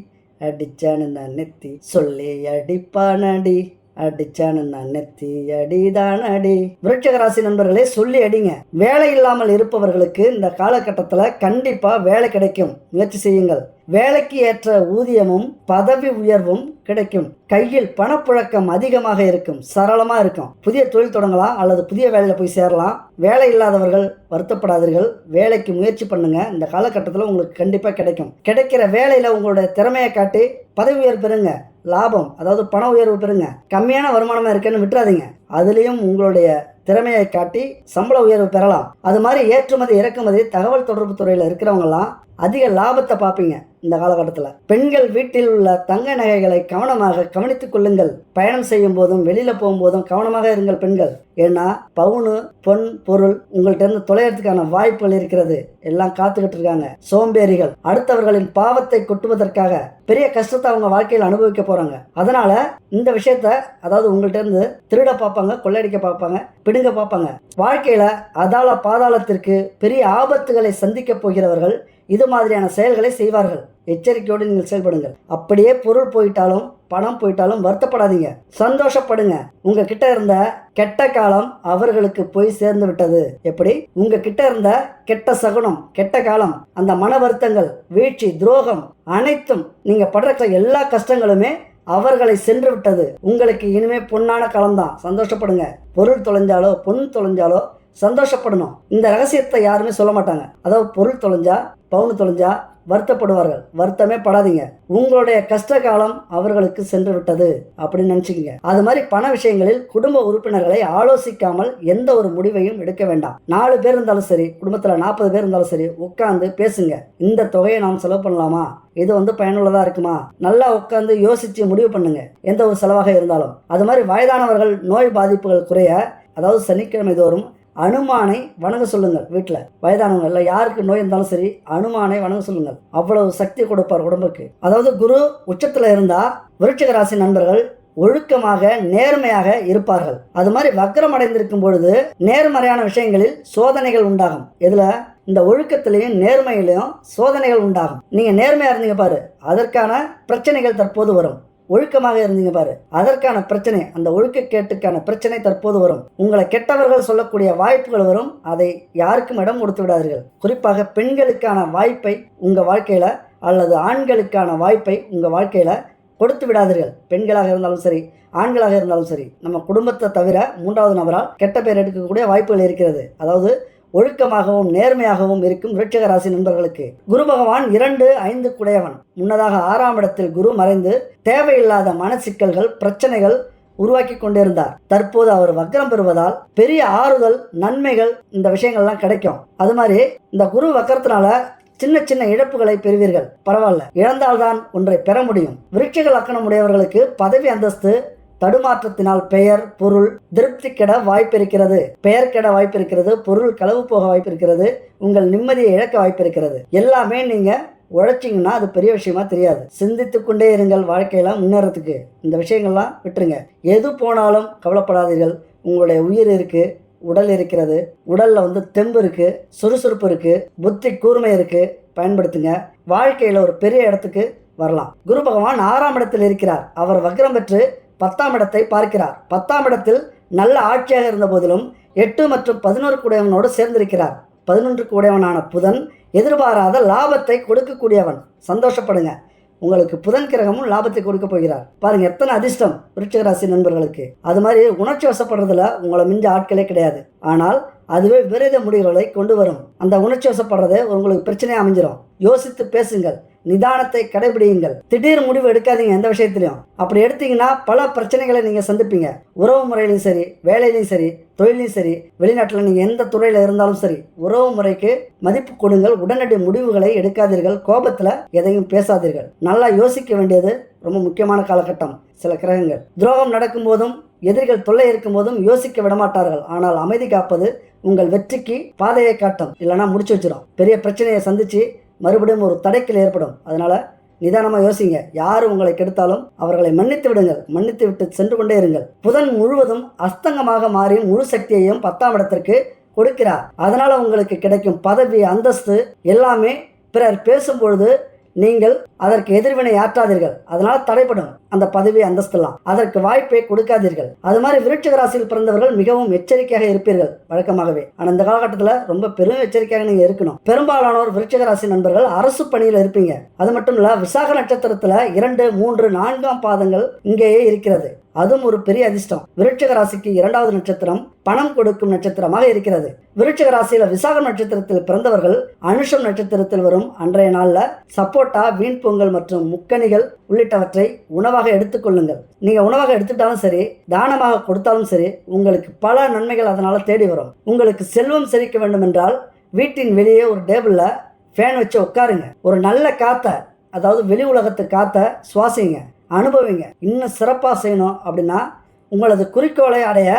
அடிச்சானு நான் நெத்தி. சொல்லி அடிப்பானடி. அடிச்சானு நான் நெத்தி. அடிதான் அடி விருட்சக ராசி நண்பர்களே சொல்லி அடிங்க. வேலை இல்லாமல் இருப்பவர்களுக்கு இந்த காலகட்டத்தில் கண்டிப்பா வேலை கிடைக்கும். முயற்சி செய்யுங்கள். வேலைக்கு ஏற்ற ஊதியமும் பதவி உயர்வும் கிடைக்கும். கையில் பணப்புழக்கம் அதிகமாக இருக்கும் சரளமா இருக்கும். புதிய தொழில் தொடங்கலாம் அல்லது புதிய வேலையில் போய் சேரலாம். வேலை இல்லாதவர்கள் வருத்தப்படாதீர்கள். வேலைக்கு முயற்சி பண்ணுங்க. இந்த காலகட்டத்தில் உங்களுக்கு கண்டிப்பாக கிடைக்கும். கிடைக்கிற வேலையில் உங்களுடைய திறமையை காட்டி பதவி உயர்வு பெறுங்க. லாபம் அதாவது பண உயர்வு பெறுங்க. கம்மியான வருமானமா இருக்குன்னு விட்டுறாதீங்க. அதுலேயும் உங்களுடைய திறமையை காட்டி சம்பள உயர்வு பெறலாம். அது மாதிரி ஏற்றுமதி இறக்குமதி தகவல் தொடர்பு துறையில் இருக்கிறவங்கலாம் அதிக லாபத்தை பார்ப்பீங்க இந்த காலகட்டத்தில். பெண்கள் வீட்டில் உள்ள தங்க நகைகளை கவனமாக கவனித்துக் கொள்ளுங்கள். பயணம் செய்யும் போதும் வெளியில போகும்போதும் கவனமாக இருங்கள் பெண்கள். ஏன்னா பவுனு பொன் பொருள் உங்கள்ட்ட இருந்து தொலைறதுக்கான வாய்ப்புகள் இருக்கிறது. எல்லாம் காத்துக்கிட்டு இருக்காங்க. சோம்பேறிகள் அடுத்தவர்களின் பாவத்தை கொட்டுவதற்காக பெரிய கஷ்டத்தை அவங்க வாழ்க்கையில் அனுபவிக்க போறாங்க. அதனால இந்த விஷயத்த அதாவது உங்கள்ட்ட இருந்து திருட பார்ப்பாங்க கொள்ளையடிக்க பார்ப்பாங்க பிடுங்க பார்ப்பாங்க. வாழ்க்கையில அதால பாதாளத்திற்கு பெரிய ஆபத்துகளை சந்திக்க போகிறவர்கள் இது மாதிரியான செயல்களை செய்வார்கள். எச்சரிக்கையோடு நீங்கள் செயல்படுங்கள். அப்படியே பொருள் போயிட்டாலும் பணம் போயிட்டாலும் வருத்தப்படாதீங்க. சந்தோஷப்படுங்க. உங்க கிட்ட இருந்த கெட்ட காலம் அவர்களுக்கு போய் சேர்ந்து விட்டது. எப்படி? உங்க கிட்ட இருந்த கெட்ட சகுனம் கெட்ட காலம் அந்த மன வருத்தங்கள் வீழ்ச்சி துரோகம் அனைத்தும் நீங்க படுற எல்லா கஷ்டங்களுமே அவர்களை சென்று விட்டது. உங்களுக்கு இனிமே பொன்னான காலம்தான். சந்தோஷப்படுங்க. பொருள் தொலைஞ்சாலோ பொன் தொலைஞ்சாலோ சந்தோஷப்படணும். இந்த ரகசியத்தை யாருமே சொல்ல மாட்டாங்க. அதாவது பொருள் தொலைஞ்சா பவுன் தொலைஞ்சா வருத்தப்படுவார்கள். வருத்தமே படாதீங்க. உங்களுடைய கஷ்ட காலம் அவர்களுக்கு சென்று விட்டது அப்படின்னு நினச்சிக்கிங்க. அது மாதிரி பண விஷயங்களில் குடும்ப உறுப்பினர்களை ஆலோசிக்காமல் எந்த ஒரு முடிவையும் எடுக்க வேண்டாம். நாலு பேர் இருந்தாலும் சரி குடும்பத்தில் நாற்பது பேர் இருந்தாலும் சரி உட்காந்து பேசுங்க. இந்த தொகையை நாம் செலவு பண்ணலாமா? இது வந்து பயனுள்ளதா இருக்குமா? நல்லா உட்காந்து யோசிச்சு முடிவு பண்ணுங்க. எந்த ஒரு செலவாக இருந்தாலும். அது மாதிரி வயதானவர்கள் நோய் பாதிப்புகள் குறைய அதாவது சனிக்கிழமை தோறும் அனுமானை வணங்க சொல்லுங்கள் வீட்டில். வயதானவங்க இல்லை யாருக்கு நோய் இருந்தாலும் சரி அனுமானை வணங்க சொல்லுங்கள். அவ்வளவு சக்தி கொடுப்பார் உடம்புக்கு. அதாவது குரு உச்சத்தில் இருந்தால் விருட்சிக ராசி நண்பர்கள் ஒழுக்கமாக நேர்மையாக இருப்பார்கள். அது மாதிரி வக்கரம் அடைந்திருக்கும் பொழுது நேர்மறையான விஷயங்களில் சோதனைகள் உண்டாகும். இதில் இந்த ஒழுக்கத்திலையும் நேர்மையிலையும் சோதனைகள் உண்டாகும். நீங்கள் நேர்மையாக இருந்தீங்க பாரு அதற்கான பிரச்சனைகள் தற்போது வரும். ஒழுக்கமாக இருந்தீங்க பாரு. அதற்கான பிரச்சனை அந்த ஒழுக்கக்கேட்டுக்கான பிரச்சனை தற்போது வரும். உங்களை கெட்டவர்கள் சொல்லக்கூடிய வாய்ப்புகள் வரும். அதை யாருக்கும் இடம் கொடுத்து விடாதீர்கள். குறிப்பாக பெண்களுக்கான வாய்ப்பை உங்க வாழ்க்கையில அல்லது ஆண்களுக்கான வாய்ப்பை உங்க வாழ்க்கையில கொடுத்து விடாதீர்கள். பெண்களாக இருந்தாலும் சரி ஆண்களாக இருந்தாலும் சரி நம்ம குடும்பத்தை தவிர மூன்றாவது நபரால் கெட்ட பெயர் எடுக்கக்கூடிய வாய்ப்புகள் இருக்கிறது. அதாவது ஒழுக்கமாகவும் நேர்மையாகவும் இருக்கும் விருட்சக ராசி நண்பர்களுக்கு. குரு பகவான் இரண்டு ஐந்து குடையவன். முன்னதாக ஆறாம் இடத்தில் குரு மறைந்து தேவையில்லாத மனச்சிக்கல்கள் பிரச்சனைகள் உருவாக்கி கொண்டிருந்தார். தற்போது அவர் வக்கரம் பெறுவதால் பெரிய ஆறுதல் நன்மைகள் இந்த விஷயங்கள்லாம் கிடைக்கும். அது மாதிரி இந்த குரு வக்கரத்தினால சின்ன சின்ன இழப்புகளை பெறுவீர்கள். பரவாயில்ல. இழந்தால்தான் ஒன்றை பெற முடியும். விருட்சிக லக்கணம் உடையவர்களுக்கு பதவி அந்தஸ்து தடுமாற்றத்தினால் பெயர் பொருள் திருப்தி கெட வாய்ப்பிருக்கிறது. பெயர் கெட வாய்ப்பிருக்கிறது பொருள் களவு போக வாய்ப்பிருக்கிறது உங்கள் நிம்மதியை இழக்க வாய்ப்பிருக்கிறது. எல்லாமே நீங்க உழைச்சிங்கன்னா அது பெரிய விஷயமா தெரியாது. சிந்தித்து கொண்டே இருங்கள் வாழ்க்கையில முன்னேறதுக்கு இந்த விஷயங்கள்லாம் விட்டுருங்க. எது போனாலும் கவலைப்படாதீர்கள். உங்களுடைய உயிர் இருக்கு உடல் இருக்கிறது. உடல்ல வந்து தெம்பு இருக்கு சுறுசுறுப்பு இருக்கு புத்தி கூர்மை இருக்கு. பயன்படுத்துங்க. வாழ்க்கையில ஒரு பெரிய இடத்துக்கு வரலாம். குரு பகவான் ஆறாம் இடத்தில் இருக்கிறார். அவர் வக்ரம் பெற்று பத்தாம் இடத்தை பார்க்கிறார். பத்தாம் இடத்தில் நல்ல ஆட்சியாக இருந்த போதிலும் எட்டு மற்றும் பதினோரு கூடையவனோடு சேர்ந்திருக்கிறார். பதினொன்று கூடையவனான புதன் எதிர்பாராத லாபத்தை கொடுக்கக்கூடியவன். சந்தோஷப்படுங்க. உங்களுக்கு புதன் கிரகமும் லாபத்தை கொடுக்க போகிறார். பாருங்க எத்தனை அதிர்ஷ்டம் விருச்சிக ராசி நண்பர்களுக்கு. அது மாதிரி உணர்ச்சி வசப்படுறதுல உங்களை மிஞ்ச ஆட்களே கிடையாது. ஆனால் அதுவே விரைத முடிவுகளை கொண்டு வரும். அந்த உணர்ச்சி வசப்படுறது உங்களுக்கு பிரச்சனையாக அமைஞ்சிடும் யோசித்து பேசுங்கள். நிதானத்தை கடைபிடியுங்கள். திடீர் முடிவு எடுக்காதீங்க எந்த விஷயத்திலையும் அப்படி எடுத்தீங்கன்னா பல பிரச்சனைகளை நீங்கள் சந்திப்பீங்க. உறவு முறையிலையும் சரி வேலையிலையும் சரி தொழிலையும் சரி வெளிநாட்டில் நீங்கள் எந்த துறையில் இருந்தாலும் சரி உறவு முறைக்கு மதிப்பு கொடுங்கள். உடனடி முடிவுகளை எடுக்காதீர்கள். கோபத்தில் எதையும் பேசாதீர்கள். நல்லா யோசிக்க வேண்டியது ரொம்ப முக்கியமான காலகட்டம். சில கிரகங்கள். துரோகம் நடக்கும்போதும் எதிரிகள் தொல்லை இருக்கும் போதும் யோசிக்க விடமாட்டார்கள். ஆனால் அமைதி காப்பது உங்கள் வெற்றிக்கு பாதையை காட்டும். இல்லைன்னா முடிச்சு வச்சிடும் பெரிய பிரச்சனையை சந்திச்சு மறுபடியும் ஒரு தடைக்கல் ஏற்படும். அதனால் நிதானமாக யோசிங்க. யார் உங்களை கெடுத்தாலும் அவர்களை மன்னித்து விடுங்கள். மன்னித்து விட்டு சென்று கொண்டே இருங்கள். புதன் முழுவதும் அஸ்தங்கமாக மாறி முழு சக்தியையும் பத்தாம் இடத்திற்கு கொடுக்கிறார். அதனால் உங்களுக்கு கிடைக்கும் பதவி அந்தஸ்து எல்லாமே பிறர் பேசும்பொழுது நீங்கள் அதற்கு எதிர்வினை ஆற்றாதீர்கள். அதனால் தடைப்படும் அந்த பதவி அந்தஸ்தெல்லாம். அதற்கு வாய்ப்பை கொடுக்காதீர்கள். அது மாதிரி விருட்சிக ராசியில் பிறந்தவர்கள் மிகவும் எச்சரிக்கையாக இருப்பீர்கள் வழக்கமாகவே. ஆனால் இந்த காலகட்டத்தில் ரொம்ப பெரும் எச்சரிக்கையாக நீங்க இருக்கணும். பெரும்பாலானோர் விருட்சிக ராசி நண்பர்கள் அரசு பணியில் இருப்பீங்க. அது மட்டும் இல்ல விசாக நட்சத்திரத்தில் இரண்டு மூன்று நான்காம் பாதங்கள் இங்கேயே இருக்கிறது. அதுவும் ஒரு பெரிய அதிர்ஷ்டம். விருட்சிக ராசிக்கு இரண்டாவது நட்சத்திரம் பணம் கொடுக்கும் நட்சத்திரமாக இருக்கிறது. விருட்சிக ராசியில விசாகம் நட்சத்திரத்தில் பிறந்தவர்கள் அனுஷம் நட்சத்திரத்தில் வரும். அன்றைய நாள்ல சப்போட்டா வீண் பொங்கல் மற்றும் முக்கணிகள் உள்ளிட்டவற்றை உணவாக எடுத்துக்கொள்ளுங்கள். நீங்கள் உணவாக எடுத்துட்டாலும் சரி தானமாக கொடுத்தாலும் சரி உங்களுக்கு பல நன்மைகள் அதனால் தேடி வரும். உங்களுக்கு செல்வம் செழிக்க வேண்டும் என்றால் வீட்டின் வெளியே ஒரு டேபிளில் ஃபேன் வச்சு உட்காருங்க. ஒரு நல்ல காற்றை அதாவது வெளி உலகத்து காற்றை சுவாசிங்க அனுபவிங்க. இன்னும் சிறப்பாக செய்யணும் அப்படின்னா உங்களது குறிக்கோளை அடைய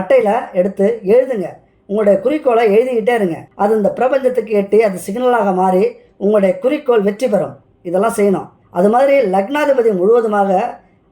அட்டையில் எடுத்து எழுதுங்க. உங்களுடைய குறிக்கோளை எழுதிக்கிட்டே இருங்க. அது இந்த பிரபஞ்சத்துக்கு எட்டி அது சிக்னலாக மாறி உங்களுடைய குறிக்கோள் வெற்றி பெறும். இதெல்லாம் செய்யணும். அது மாதிரி லக்னாதிபதி முழுவதுமாக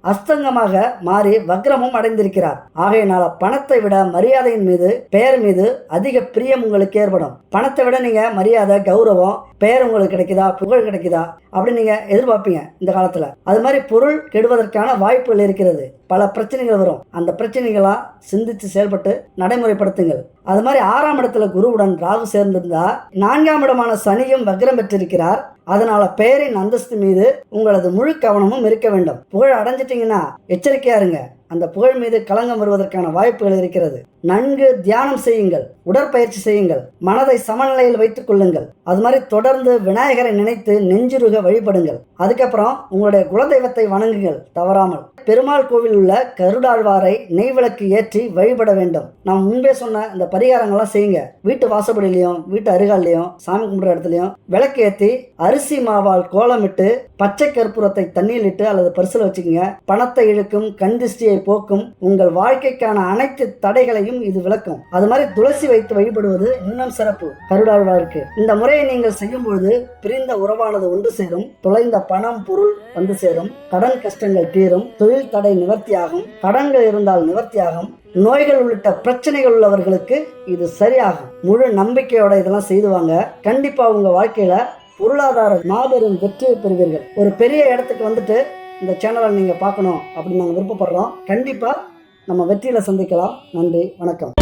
அஸ்தங்கமாக மாறி வக்ரமும் அடைந்திருக்கிறார். ஆகையினால பணத்தை விட மரியாதையின் மீது பெயர் மீது அதிக பிரியம் உங்களுக்கு ஏற்படும். பணத்தை விட நீங்க மரியாதை கௌரவம் பெயர் உங்களுக்கு கிடைக்குதா புகழ் கிடைக்குதா? அப்படின்னு நீங்க எதிர்பார்ப்பீங்க இந்த காலத்துல. அது மாதிரி பொருள் கெடுவதற்கான வாய்ப்புகள் இருக்கிறது. பல பிரச்சனைகள் வரும். அந்த பிரச்சனைகளா சிந்திச்சு செயல்பட்டு நடைமுறைப்படுத்துங்கள். அது மாதிரி ஆறாம் இடத்துல குருவுடன் ராகு சேர்ந்திருந்தா நான்காம் இடமான சனியும் வக்ரம் பெற்றிருக்கிறார். அதனால பெயரின் அந்தஸ்து மீது உங்களது முழு கவனமும் இருக்க வேண்டும். புகழ் அடைஞ்சிட்டீங்கன்னா எச்சரிக்கையா இருங்க. அந்த புகழ் மீது களங்கம் வருவதற்கான வாய்ப்புகள் இருக்கிறது. நன்கு தியானம் செய்யுங்கள். உடற்பயிற்சி செய்யுங்கள். மனதை சமநிலையில் வைத்துக் கொள்ளுங்கள். அது மாதிரி தொடர்ந்து விநாயகரை நினைத்து நெஞ்சுருக வழிபடுங்கள். அதுக்கப்புறம் உங்களுடைய குலதெய்வத்தை வணங்குங்கள். தவறாமல். பெருமாள் கோவில் உள்ள கருடாழ்வாரை நெய் விளக்கு ஏற்றி வழிபட வேண்டும். நான் முன்பே சொன்ன இந்த பரிகாரங்கள்லாம் செய்யுங்க. வீட்டு வாசப்படியிலையும் வீட்டு அருகாலையும் சாமி கும்பிட்ற இடத்துலையும் விளக்கு ஏற்றி அரிசி மாவால் கோலமிட்டு பச்சை கற்பூரத்தை தண்ணியில் இட்டு அல்லது பரிசில் வச்சுக்கோங்க. பணத்தை இழுக்கும் கந்திஷ்டியை போக்கும் உங்கள் வாழ்க்கைக்கான அனைத்து தடைகளையும் இது விளக்கும். அது மாதிரி துளசி வைத்து வழிபடுவது இன்னும் சிறப்பு. கருடாழ்வாருக்கு இந்த முறையை நீங்கள் செய்யும் பொழுது பிரிந்த உறவானது ஒன்று சேரும் தொலைந்த பணம் பொருள் வந்து சேரும் கடன் கஷ்டங்கள் தீரும் தொழில் தடை நிவர்த்தியாகும் கடன்கள் இருந்தால் நிவர்த்தியாகும் நோய்கள் உள்ளிட்ட பிரச்சனைகள் உள்ளவர்களுக்கு இது சரியாகும். முழு நம்பிக்கையோட இதெல்லாம் செய்துவாங்க. கண்டிப்பா உங்க வாழ்க்கையில பொருளாதார மாபெரும் வெற்றியை பெறுவீர்கள். ஒரு பெரிய இடத்துக்கு வந்துட்டு இந்த சேனலை நீங்கள் பார்க்கணும் அப்படின்னு நாங்கள் விருப்பப்படுறோம். கண்டிப்பாக நம்ம வெற்றியில் சந்திக்கலாம். நன்றி வணக்கம்.